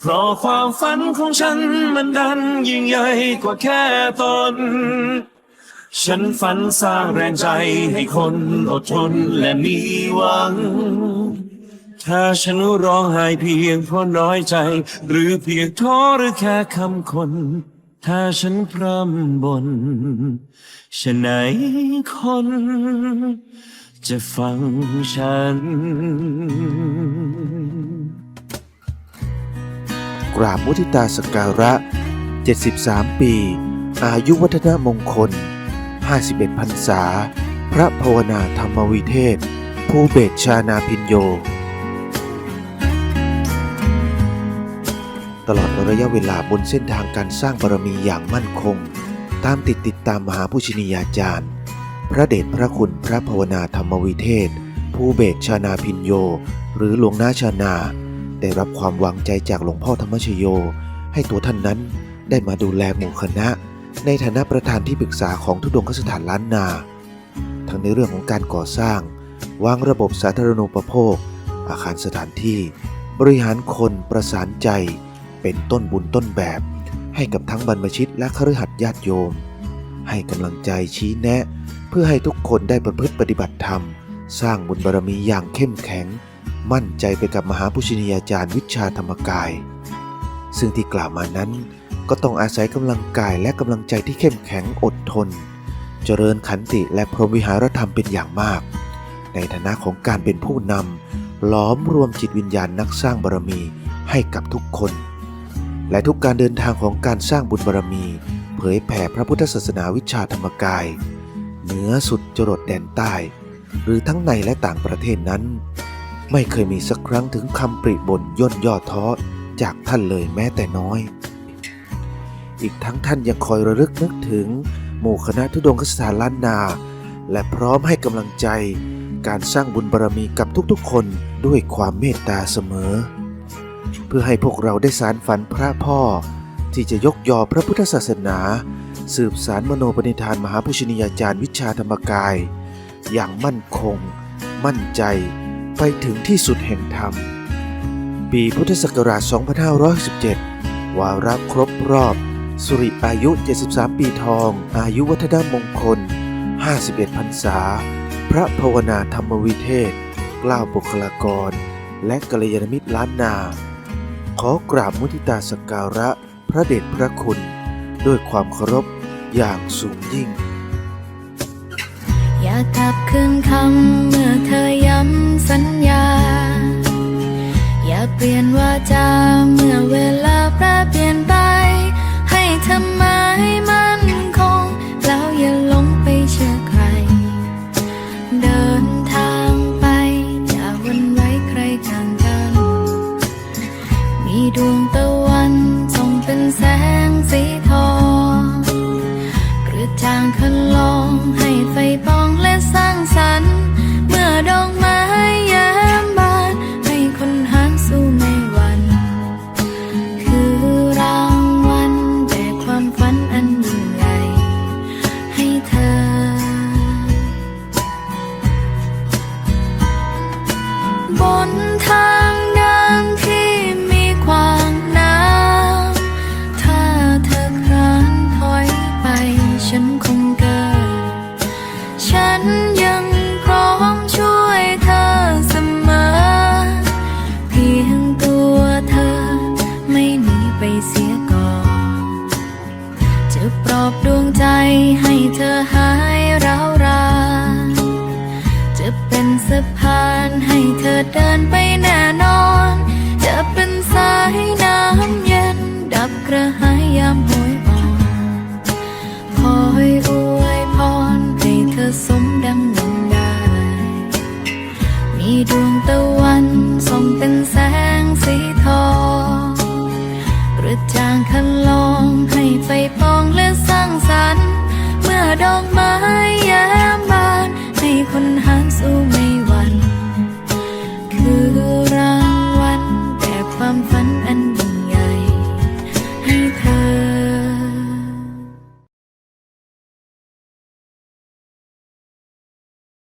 เพราะความฝันของฉันมันดันยิ่งใหญ่กว่าแค่ตน ฉันฝันสร้างแรงใจให้คนอดทนและมีหวัง ถ้าฉันร้องไห้เพียงเพราะน้อยใจ หรือเพียงท้อหรือแค่คำคน ถ้าฉันพร่ำบนฉันไหนคนจะฟังฉัน กราบมุทิตาสการะ 73 ปี อายุวัฒนมงคล 51พรรษา พระภาวนาธรรมวิเทศ ผู้เบศชานาพินโย ตลอดระยะเวลาบนเส้นทางการสร้างบารมีอย่างมั่นคง ตามติดติดตามมหาผู้ชนียาจารย์ พระเดชพระคุณพระภาวนาธรรมวิเทศ ผู้เบศชานาพินโย หรือหลวงนาชานา ได้รับความวางใจจากหลวงพ่อธรรมชโย ให้ตัวท่านนั้นได้มาดูแลหมู่คณะ ในฐานะประธานที่ปรึกษาของทุดงคสถานล้านนา ทั้งในเรื่องของการก่อสร้าง วางระบบสาธารณูปโภค อาคารสถานที่ บริหารคนประสานใจ เป็นต้นบุญต้นแบบ ให้กับทั้งบรรพชิตและคฤหัสถ์ญาติโยม ให้กำลังใจชี้แนะ เพื่อให้ทุกคนได้ประพฤติปฏิบัติธรรม สร้างบุญบารมีอย่างเข้มแข็ง มั่นใจไปกับมหาปุชนียาจารย์วิชาธรรมกาย ซึ่งที่กล่าวมานั้นก็ต้องอาศัยกำลังกายและกำลังใจที่เข้มแข็งอดทน เจริญขันติและพรหมวิหารธรรมเป็นอย่างมาก ในฐานะของการเป็นผู้นำล้อมรวมจิตวิญญาณนักสร้างบารมีให้กับทุกคน และทุกการเดินทางของการสร้างบุญบารมี เผยแผ่พระพุทธศาสนาวิชาธรรมกาย เหนือสุดจรดแดนใต้ หรือทั้งในและต่างประเทศนั้น ไม่เคยมีสักครั้งถึงคำปริบ่นย่นย่อท้อจากท่านเลยแม้แต่น้อย อีกทั้งท่านยังคอยระลึกนึกถึง หมู่คณะทุดงคสถานล้านนา และพร้อมให้กำลังใจ การสร้างบุญบารมีกับทุกๆ คนด้วยความเมตตาเสมอ เพื่อให้พวกเราได้สารฝันพระพ่อ ที่จะยกยอพระพุทธศาสนา สืบสารมโนปณิธานมหาพุชนียาจารย์วิชาธรรมกาย อย่างมั่นคง มั่นใจ ไปถึงที่สุดแห่งธรรม ปีพุทธศักราช 2517 วาระครบรอบ สุริอายุ 73 ปีทอง อายุวัฒนมงคล 51 พรรษา พระภาวนาธรรมวิเทศ กล้าวบุคลากร และกัลยาณมิตรล้านนา ขอกราบมุทิตาสกการะพระเดชพระคุณ ด้วยความเคารพอย่างสูงยิ่ง อยากกลับคืนคำ ดวงตะ ฉันคงเกิดฉันยังพร้อมช่วยเธอเสมอ เพียงตัวเธอไม่หนีไปเสียก่อน จะปลอบดวงใจให้เธอหายร้าวรานจะเป็นสะพานให้เธอเดินไปแน่นอน จะเป็นสายน้ำเย็นดับกระหายยามโหย ตะวันส่องเป็นแสงสีทองกระจ่างคันลองให้ไฟปองและสร้างสรรค์ เมื่อดอกไม้